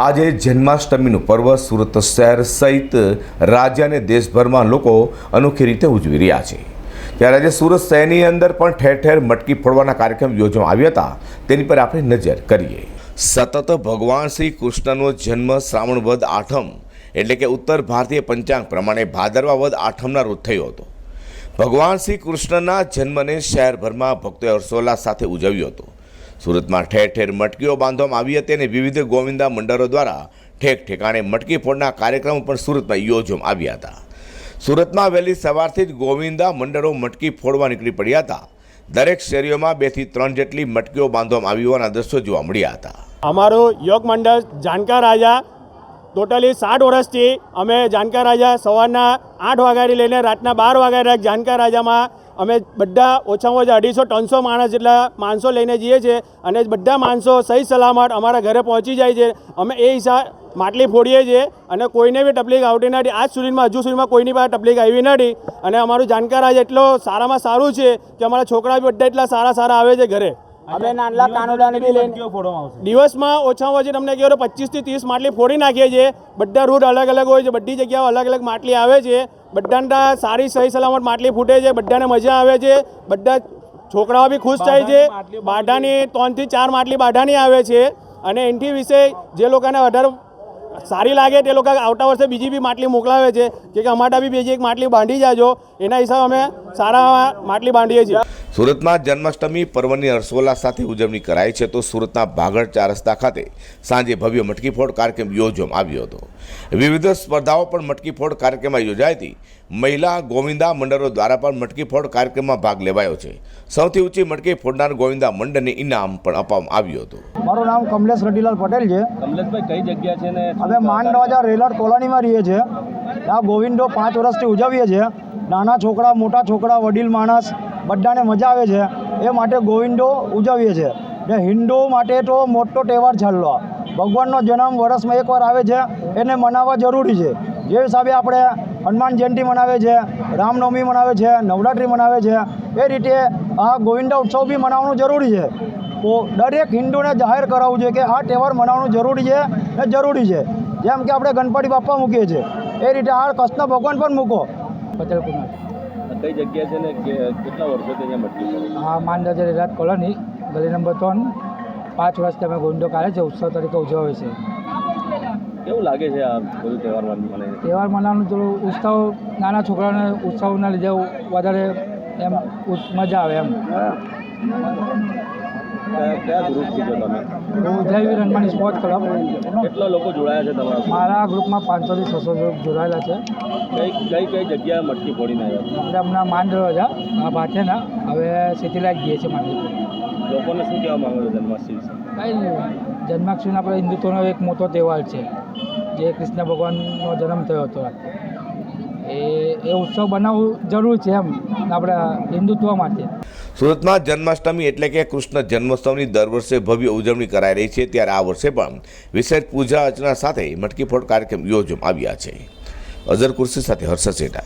આજે જન્માષ્ટમીનું પર્વ સુરત શહેર સહિત રાજ્ય અને દેશભરમાં લોકો અનોખી રીતે ઉજવી રહ્યા છે. ત્યારે આજે સુરત શહેરની અંદર પણ ઠેર ઠેર મટકી ફોડવાના કાર્યક્રમ યોજવામાં આવ્યા હતા. તેની પર આપણે નજર કરીએ. સતત ભગવાન શ્રી કૃષ્ણનો જન્મ શ્રાવણ વદ આઠમ એટલે કે ઉત્તર ભારતીય પંચાંગ પ્રમાણે ભાદરવા વદ આઠમના રોજ થયો હતો. ભગવાન શ્રી કૃષ્ણના જન્મને શહેરભરમાં ભક્તોએ હર્ષોલ્લાસ સાથે ઉજવ્યો હતો. સુરતમાં ઠેર ઠેર મટકીઓ બાંધવામાં આવી હતી અને વિવિધ ગોવિંદા મંડળો દ્વારા ઠેક ઠેકાણે મટકી ફોડના કાર્યક્રમો પણ સુરતમાં યોજવામાં આવ્યા હતા. સુરતમાં વહેલી સવારથી જ ગોવિંદા મંડળો મટકી ફોડવા નીકળી પડ્યા હતા. દરેક શેરીઓમાં બેથી ત્રણ જેટલી મટકીઓ બાંધવામાં આવી હોવાના દ્રશ્યો જોવા મળ્યા હતા. અમારો યોગ મંડળ જાણકાર રાજા ટોટલી સાઠ વર્ષથી અમે જાણકાર રાજા સવારના આઠ વાગ્યાથી લઈને રાતના બાર વાગ્યા જાનકા રાજામાં અમે બધા ઓછામાં ઓછા અઢીસો, ત્રણસો માણસ જેટલા માણસો લઈને જઈએ છીએ અને બધા માણસો સહી સલામત અમારા ઘરે પહોંચી જાય છે. અમે એ હિસાબ માટલી ફોડીએ છીએ અને કોઈને બી તકલીફ આવતી નથી. આજ સુધીમાં, હજુ સુધીમાં કોઈની પાસે તકલીફ આવી નથી. અને અમારું જાણકાર આજે એટલો સારામાં સારું છે કે અમારા છોકરા બી બધા એટલા સારા સારા આવે છે ઘરે. અમે નાનલા કાનોડાને બી લઈને દિવસમાં ઓછામાં ઓછી તમને કહ્યું પચીસથી ત્રીસ માટલી ફોડી નાખીએ છીએ. બધા રૂટ અલગ અલગ હોય છે બધી જગ્યાઓ અલગ અલગ માટલી આવે છે. બધાને સારી સહી સલામત માટલી ફૂટે છે બધાને મજા આવે છે. બધા છોકરાઓ બી ખુશ થાય છે. બાઢાની ત્રણથી ચાર માટલી બાઢાની આવે છે. અને એનથી વિશે જે લોકોને વધારે સારી લાગે તે લોકો આવતા વર્ષે બીજી બી માટલી મોકલાવે છે. કે કે અમારા બી બીજી એક માટલી બાંધી જાજો. એના હિસાબે અમે સારા માટલી બાંધીએ છીએ. સુરતમાં જન્માષ્ટમી પર્વની હર્ષોલ્લાસ સાથે ઉજવણી કરાઈ છે તો સુરતના ભાગળ ચાર રસ્તા ખાતે સાંજે ભવ્ય મટકીફોડ કાર્યક્રમ યોજવામાં આવ્યો હતો. વિવિધ સ્પર્ધાઓ પણ મટકીફોડ કાર્યક્રમમાં યોજાઈ હતી. મહિલા ગોવિંદા મંડળો દ્વારા પણ મટકીફોડ કાર્યક્રમમાં ભાગ લેવાયો છે. સૌથી ઊંચી મટકી ફોડનાર ગોવિંદા મંડળને ઇનામ પણ આપવામાં આવ્યું હતું. મારું નામ કમલેશ રટીલાલ પટેલ છે. કમલેશભાઈ કઈ જગ્યા છે ને? અમે માંડવાજા રેલર કોલોનીમાં રહીએ છીએ. આ ગોવિંદો પાંચ વર્ષથી ઉજવીએ છીએ. નાના છોકરા, મોટા છોકરા, વડીલ માણસ બધાને મજા આવે છે. એ માટે ગોવિંદો ઉજવીએ છીએ ને હિન્દુ માટે તો મોટો તહેવાર છેલ્લો ભગવાનનો જન્મ વર્ષમાં એકવાર આવે છે. એને મનાવવા જરૂરી છે. જે હિસાબે આપણે હનુમાન જયંતિ મનાવે છે, રામનવમી મનાવે છે, નવરાત્રિ મનાવે છે, એ રીતે આ ગોવિંદા ઉત્સવ બી મનાવવાનું જરૂરી છે. તો દરેક હિન્દુને જાહેર કરાવવું છે કે આ તહેવાર મનાવવાનું જરૂરી છે ને જરૂરી છે. જેમ કે આપણે ગણપતિ બાપા મૂકીએ છીએ. એ રીતે આ કૃષ્ણ ભગવાન પણ મૂકો. પટેલ કુમાર કઈ જગ્યા છે ને કેટલા વર્ષોથી અહીંયા મટકી આ માનદાજર રેલાત કોલોની ગલી નંબર ત્રણ પાંચ વર્ષથી અમે ગોંડો કાઢે છે ઉત્સવ તરીકે ઉજવાય છે. કેવું લાગે છે આ બધું તહેવાર મને તહેવાર મનાવવાનું થોડું ઉત્સવ નાના છોકરાઓને ઉત્સવના લીધે વધારે એમ મજા આવે એમ. કયા ગ્રુપથી છો તમે? ઉદયવી રનમાની સ્પોર્ટ ક્લબ કેટલા લોકો જોડાયા છે તમારા મારા ગ્રુપમાં પાંચસોથી છસો જોડાયેલા છે. કઈ કઈ કઈ જગ્યાએ મટકી ફોડીને આવ્યા આપણે હમણાં માંડ હતા આ ભાથેના હવે સિટીલાઇટ ગઈએ છીએ માંડવી. લોકોને શું કહેવા માંગો છો જન્માષ્ટમી કંઈ નહીં જન્માષ્ટમી આપણે હિન્દુત્વનો એક મોટો તહેવાર છે જે કૃષ્ણ ભગવાનનો જન્મ થયો હતો એ એ ઉત્સવ બનાવવું જરૂર છે એમ આપણા હિન્દુત્વ માટે સુરતમાં જન્માષ્ટમી એટલે કે કૃષ્ણ જન્મોત્સવની દર વર્ષે ભવ્ય ઉજવણી કરાઈ રહી છે, ત્યારે આ વર્ષે પણ વિશેષ પૂજા અર્ચના સાથે મટકી ફોડ કાર્યક્રમ યોજવામાં આવ્યા છે. અઝર કુર્સી સાથે હર્ષ સેટા.